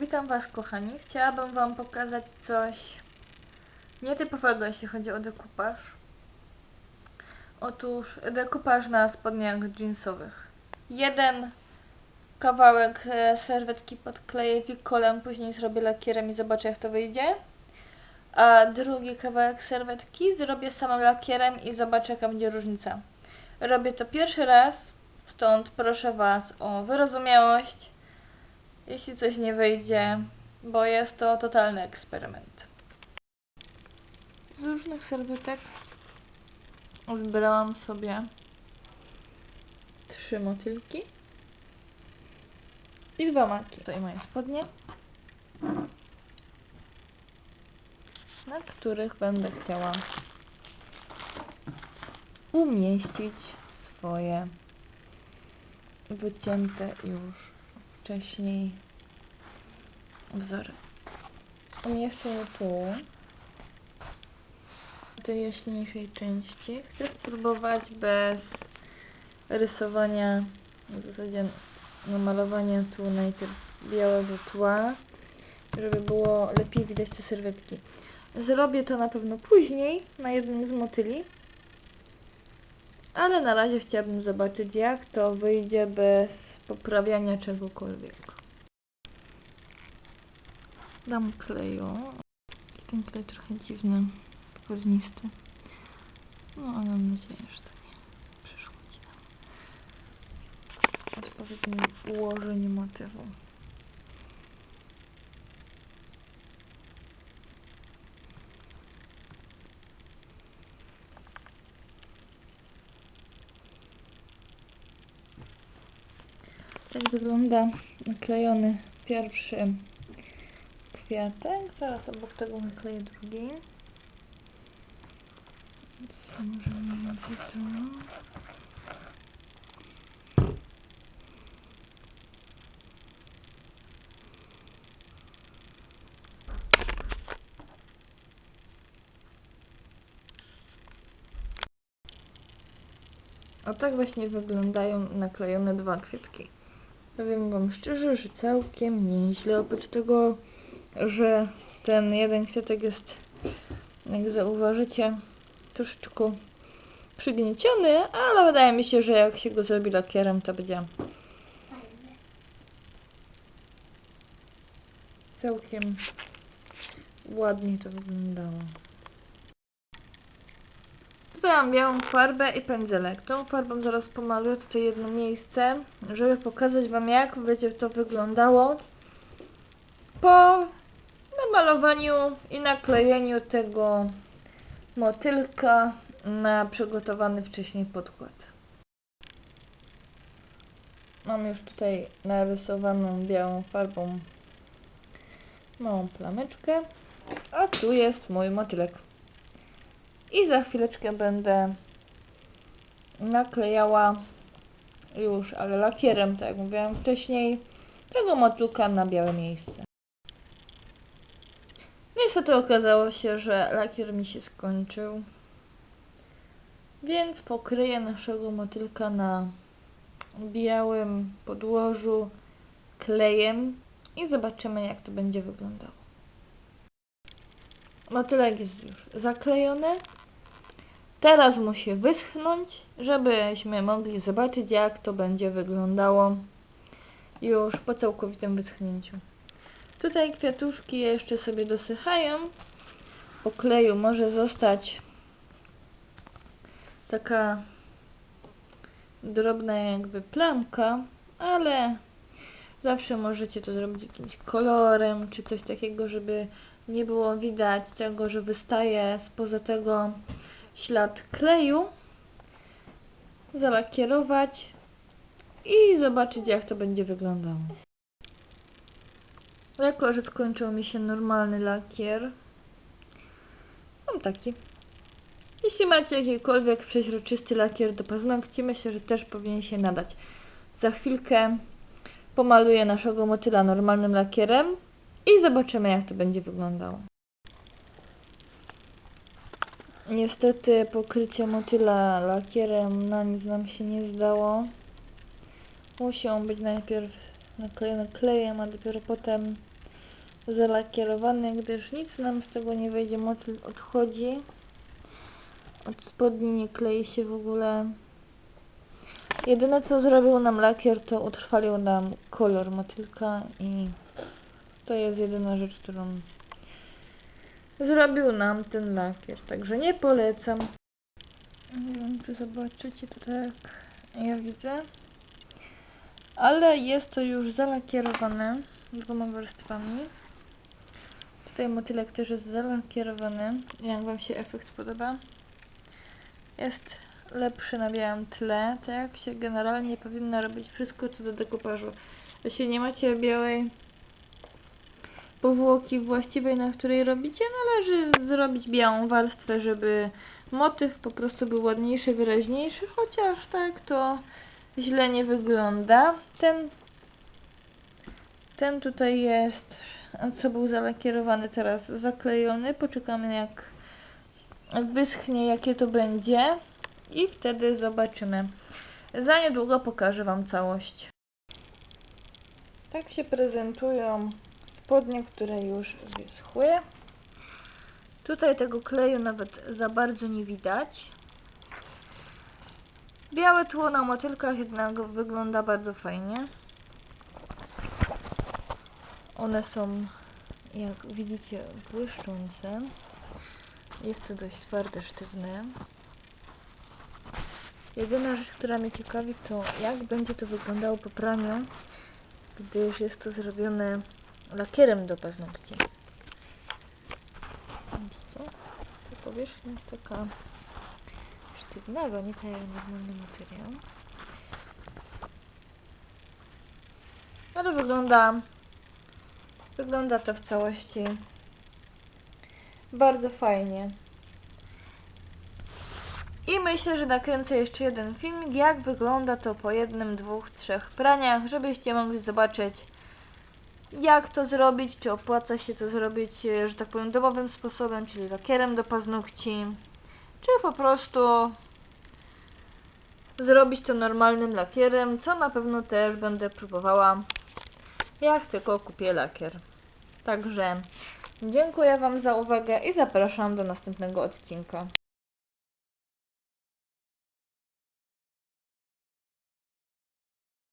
Witam Was kochani. Chciałabym Wam pokazać coś nietypowego jeśli chodzi o dekupaż. Otóż dekupaż na spodniach jeansowych. Jeden kawałek e, serwetki podkleję wikolem, później zrobię lakierem i zobaczę jak to wyjdzie. A drugi kawałek serwetki zrobię samym lakierem i zobaczę jaka będzie różnica. Robię to pierwszy raz, stąd proszę Was o wyrozumiałość jeśli coś nie wyjdzie, bo jest to totalny eksperyment. Z różnych serwetek wybrałam sobie trzy motylki i dwa maki. Tutaj moje spodnie, na których będę chciała umieścić swoje wycięte już wcześniej wzory. Umieszczę tu, tej jaśniejszej części. Chcę spróbować bez rysowania, w zasadzie namalowania tu najpierw białego tła, żeby było lepiej widać te serwetki. Zrobię to na pewno później, na jednym z motyli, ale na razie chciałabym zobaczyć jak to wyjdzie bez poprawiania czegokolwiek. Dam kleju. Ten klej trochę dziwny, poznisty. No ale mam nadzieję, że to nie przeszkodzi nam. Odpowiednie ułożenie motywu. Tak wygląda naklejony pierwszy kwiatek. Zaraz obok tego nakleję drugi. To są może mniej więcej tu. O tak właśnie wyglądają naklejone dwa kwiatki. Powiem Wam szczerze, że całkiem nieźle. Oprócz tego, że ten jeden kwiatek jest, jak zauważycie, troszeczkę przygnieciony, ale wydaje mi się, że jak się go zrobi lakierem, to będzie całkiem ładnie to wyglądało. Mam białą farbę i pędzelek. Tą farbą zaraz pomaluję tutaj jedno miejsce, żeby pokazać Wam jak będzie to wyglądało po namalowaniu i naklejeniu tego motylka na przygotowany wcześniej podkład. Mam już tutaj narysowaną białą farbą małą plameczkę, a tu jest mój motylek. I za chwileczkę będę naklejała już, ale lakierem, tak jak mówiłam wcześniej, tego motylka na białe miejsce. Niestety okazało się, że lakier mi się skończył, więc pokryję naszego motylka na białym podłożu klejem i zobaczymy jak to będzie wyglądało. Motylek jest już zaklejony. Teraz musi wyschnąć, żebyśmy mogli zobaczyć jak to będzie wyglądało już po całkowitym wyschnięciu. Tutaj kwiatuszki jeszcze sobie dosychają. Po kleju może zostać taka drobna jakby plamka, ale zawsze możecie to zrobić jakimś kolorem czy coś takiego, żeby nie było widać tego, że wystaje spoza tego ślad kleju. Zalakierować i zobaczyć jak to będzie wyglądało. Jako, że skończył mi się normalny lakier, mam taki. Jeśli macie jakikolwiek przeźroczysty lakier do paznokci, myślę, że też powinien się nadać. Za chwilkę pomaluję naszego motyla normalnym lakierem i zobaczymy jak to będzie wyglądało. Niestety pokrycie motyla lakierem na nic nam się nie zdało. Musi on być najpierw naklejony klejem, a dopiero potem zalakierowany, gdyż nic nam z tego nie wyjdzie, motyl odchodzi. Od spodni nie klei się w ogóle. Jedyne co zrobił nam lakier to utrwalił nam kolor motylka i to jest jedyna rzecz, którą zrobił nam ten lakier, także nie polecam. Nie wiem, czy zobaczycie to tak, ja widzę. Ale jest to już zalakierowane dwoma warstwami. Tutaj motylek też jest zalakierowany. Jak Wam się efekt podoba? Jest lepszy na białym tle, tak się generalnie powinno robić wszystko co do dekopażu. Jeśli nie macie białej powłoki właściwej, na której robicie, należy zrobić białą warstwę, żeby motyw po prostu był ładniejszy, wyraźniejszy, chociaż tak to źle nie wygląda. Ten, ten tutaj jest, co był zalakierowany, teraz zaklejony. Poczekamy jak wyschnie, jakie to będzie i wtedy zobaczymy. Za niedługo pokażę Wam całość. Tak się prezentują spodnie, które już wyschły. Tutaj tego kleju nawet za bardzo nie widać. Białe tło na motylkach jednak wygląda bardzo fajnie. One są, jak widzicie, błyszczące. Jest to dość twarde, sztywne. Jedyna rzecz, która mnie ciekawi, to jak będzie to wyglądało po praniu, gdyż jest to zrobione lakierem do paznokci. Widzicie? Ta powierzchnia jest taka sztywnego, nie tak jak normalny materiał. Ale wygląda wygląda to w całości bardzo fajnie. I myślę, że nakręcę jeszcze jeden filmik, jak wygląda to po jednym, dwóch, trzech praniach, żebyście mogli zobaczyć jak to zrobić, czy opłaca się to zrobić, e, że tak powiem, domowym sposobem, czyli lakierem do paznokci, czy po prostu zrobić to normalnym lakierem, co na pewno też będę próbowała, jak tylko kupię lakier. Także dziękuję Wam za uwagę i zapraszam do następnego odcinka.